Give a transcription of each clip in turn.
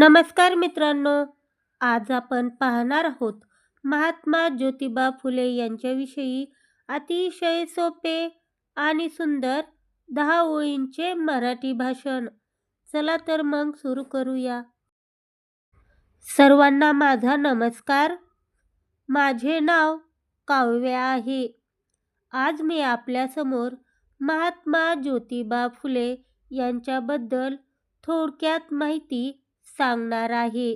नमस्कार मित्रांनो आज आपण पाहणार आहोत महात्मा ज्योतिबा फुले यांच्याविषयी अतिशय सोपे आणि सुंदर दहा ओळींचे मराठी भाषण. चला तर मग सुरू करूया. सर्वांना माझा नमस्कार. माझे नाव काव्य आहे. आज मी आपल्यासमोर महात्मा ज्योतिबा फुले यांच्याबद्दल थोडक्यात माहिती सांगणार आहे.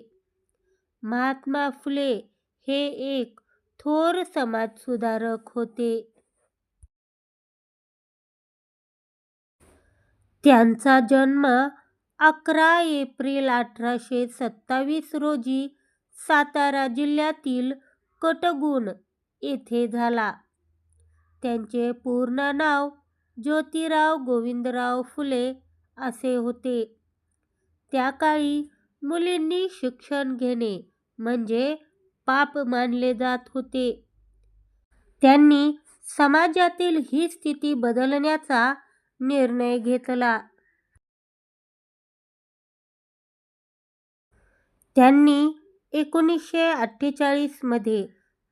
महात्मा फुले हे एक थोर समाजसुधारक होते. त्यांचा जन्म अकरा एप्रिल अठराशे सत्तावीस रोजी सातारा जिल्ह्यातील कटगुण येथे झाला. त्यांचे पूर्ण नाव ज्योतिराव गोविंदराव फुले असे होते. त्या काळी मुलींनी शिक्षण घेणे म्हणजे पाप मानले जात होते. त्यांनी समाजातील ही स्थिती बदलण्याचा निर्णय घेतला. त्यांनी एकोणीसशे अठ्ठेचाळीसमध्ये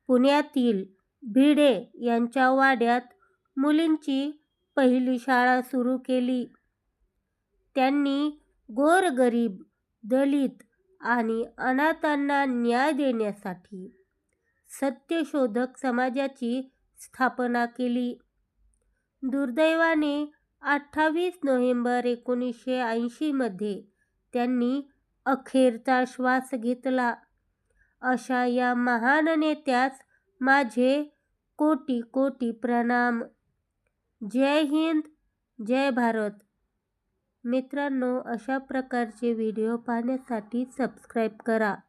पुण्यातील भिडे यांच्या वाड्यात मुलींची पहिली शाळा सुरू केली. त्यांनी गोरगरीब दलित आणि अनाथांना न्याय देण्यासाठी सत्यशोधक समाजाची स्थापना केली. दुर्दैवाने अठ्ठावीस नोव्हेंबर एकोणीसशे ऐंशीमध्ये त्यांनी अखेरचा श्वास घेतला. अशा या महान नेत्यास माझे कोटी कोटी प्रणाम. जय हिंद जय भारत. मित्रांनो अशा प्रकारचे व्हिडिओ पाहण्यासाठी सबस्क्राईब करा.